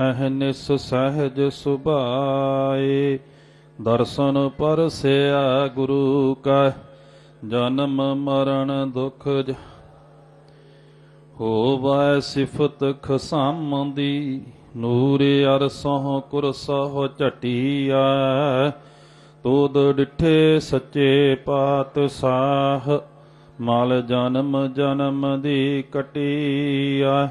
ਅਹਨਿਸ ਸਹਿਜ ਸੁਭਾਏ, ਦਰਸ਼ਨ ਪਰਸਿਆ ਗੁਰੂ ਕਾ, ਜਨਮ ਮਰਨ ਦੁਖ ਜ- ਹੋਵੈ ਸਿਫਤ ਖਸਮ ਦੀ ਨੂਰ ਅਰਸੋਂ ਕੁਰਸੋਂ ਝਟੀਆ ਤੋਦ ਡਿਠੇ ਸੱਚੇ ਪਾਤਸ਼ਾਹ, ਮਲ ਜਨਮ ਜਨਮ ਦੀ ਕਟੀਆ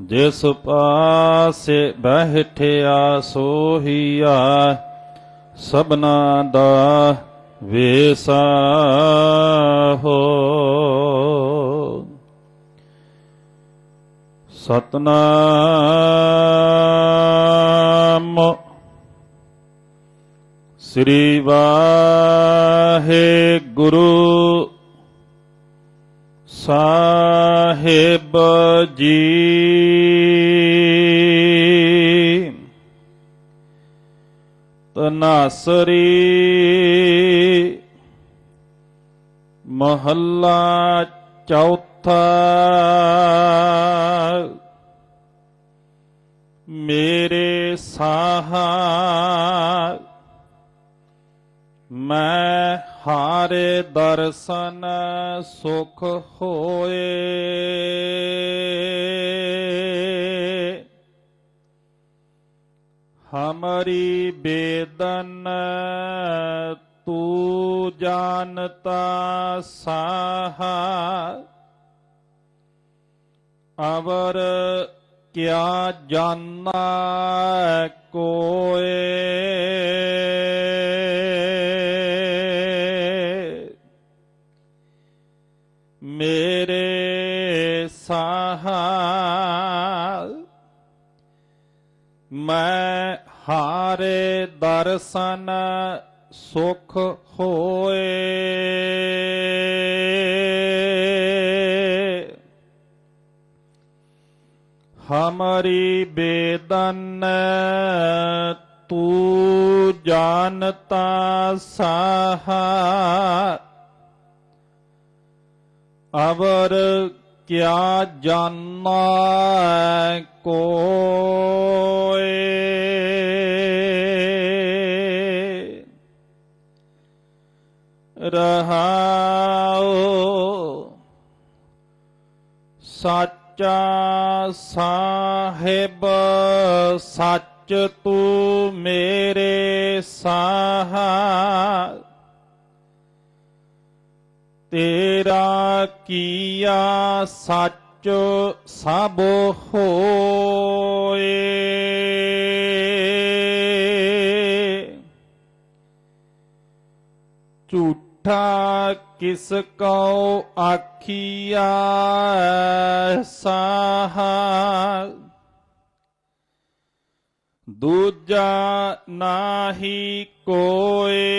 ਜਿਸ ਪਾਸੇ ਬਹਿਠਿਆ ਸੋਹੀਆ ਸਭਨਾ ਦਾ ਵੇਸਾਹੋ ਸਤਨਾਮ ਸ੍ਰੀ ਵਾਹਿਗੁਰੂ ਸਾਹਿਬ ਜੀ। ਤਨਾਸਰੀ ਮਹੱਲਾ ਚੌਥਾ ਮੇਰੇ ਸਾਹਾ ਮੈਂ ਹਾਰੇ ਦਰਸ਼ਨ ਸੁਖ ਹੋਏ। ਹਮਰੀ ਬੇਦਨ ਤੂ ਜਾਣਤਾ ਸਾਹਾ। ਅਵਰ ਕਿਆ ਜਾਨਾ ਕੋਏ। ਮੇਰੇ ਹਾਰੇ ਦਰਸ਼ਨ ਸੁਖ ਹੋਏ। ਹਮਰੀ ਬੇਦਨ ਤੂ ਜਾਣਤਾ ਸਾਹਾ। ਅਵਰ ਕਿਆ ਜਾਨਾ ਕੋਏ। ਰਹਾਉ ਸਾਚਾ ਸਾਹਿਬ ਸੱਚ ਤੂੰ ਮੇਰੇ ਸਾਹਾ। ਤੇਰਾ ਕੀਆ ਸੱਚ ਸਭ ਹੋਏ। ਝੂਠਾ ਕਿਸ ਕਉ ਆਖੀਆ ਸਾਹਾ। ਦੂਜਾ ਨਾਹੀ ਕੋਏ।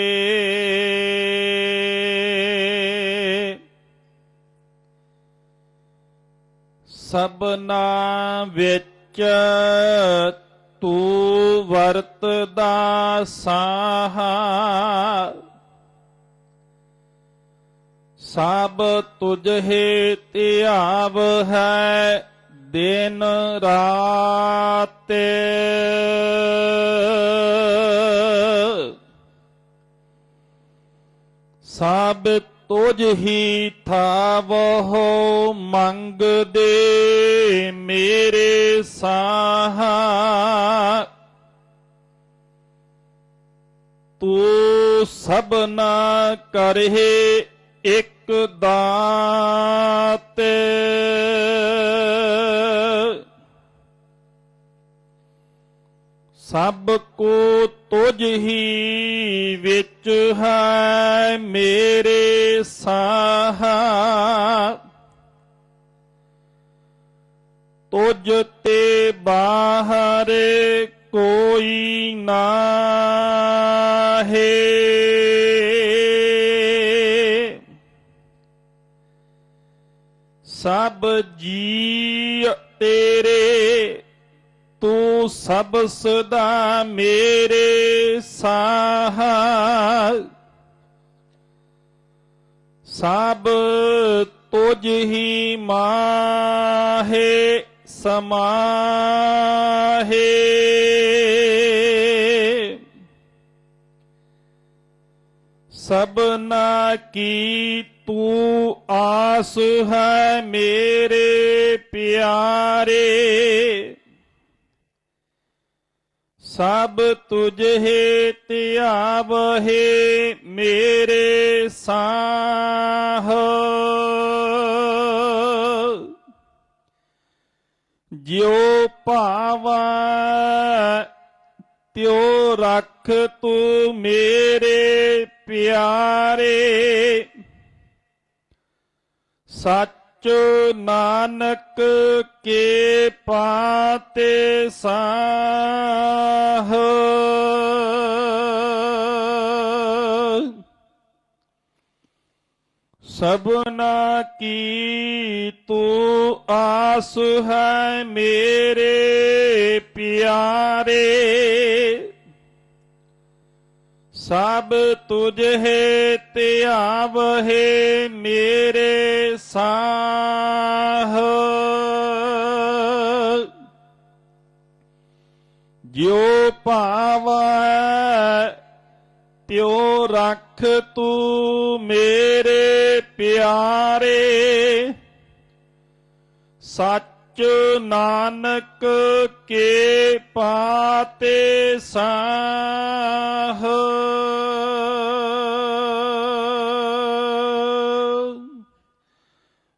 ਸਭਨਾ ਵਿੱਚ ਤੂੰ ਵਰਤਦਾ ਸਾਹਾ। ਸਭ ਤੁਝੇ ਧਿਆਵ ਹੈ, ਦਿਨ ਰਾਤ। ਸਭ ਤੁਝ ਹੀ ਥਾਵਹੁ ਮੰਗਦੇ ਮੇਰੇ ਸਾਹਾ। ਤੂੰ ਸਭਨਾ ਕਰਹਿ ਇੱਕ ਦਾਤ। ਸਭ ਕੋ ਤੁਝ ਹੀ ਵਿੱਚ ਹੈ ਮੇਰੇ ਸਾਹ। ਤੁਝ ਤੇ ਬਾਹਰ ਕੋਈ ਨਾ ਹੈ ਸਭ ਜੀ ਤੇਰੇ, ਤੂੰ ਸਭ ਸਦਾ ਮੇਰੇ ਸਾਹ ਸਭ ਤੁਝ ਹੀ ਮਾਹੇ ਸਮਾਹੇ। ਸਭਨਾ ਕੀ ਤੂੰ ਆਸ ਹੈ ਮੇਰੇ ਪਿਆਰੇ ਸਭ ਤੁਝੇ ਧਿਆਵਹਿ ਮੇਰੇ ਸਾਹ ਜਿਉ ਭਾਵਾ ਤਿਉ ਰੱਖ ਤੂੰ ਮੇਰੇ ਪਿਆਰੇ ਸੱਚ ਨਾਨਕ ਕੇ ਪਾਤੇ ਸਾਹ। ਸਭਨਾ ਕੀ ਤੂੰ ਆਸ ਹੈ ਮੇਰੇ ਪਿਆਰੇ। ਸਭ ਤੁਝੇ ਧਿਆਵਹਿ ਮੇਰੇ ਸਾਹ। ਜਿਉ ਭਾਵੈ ਤਿਉ ਰੱਖ ਤੂੰ ਮੇਰੇ ਪਿਆਰੇ। ਸੱਚ ਨਾਨਕ ਕੇ ਪਾਤੇ ਸਾਹ।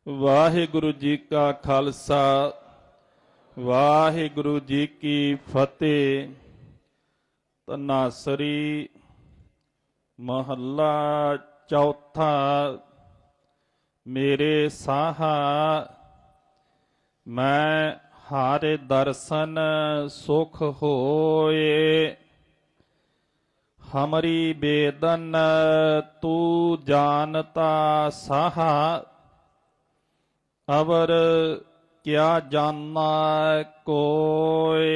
ਵਾਹਿਗੁਰੂ ਜੀ ਕਾ ਖਾਲਸਾ, ਵਾਹਿਗੁਰੂ ਜੀ ਕੀ ਫਤਿਹ। ਤਨਾਸਰੀ ਮਹੱਲਾ ਚੌਥਾ, ਮੇਰੇ ਸਾਹਾ ਮੈਂ ਹਾਰੇ ਦਰਸ਼ਨ ਸੁਖ ਹੋਏ ਹਮਰੀ ਬੇਦਨ ਤੂੰ ਜਾਣਤਾ ਸਹਾ ਅਵਰ ਕਿਆ ਜਾਨਾ ਕੋਏ।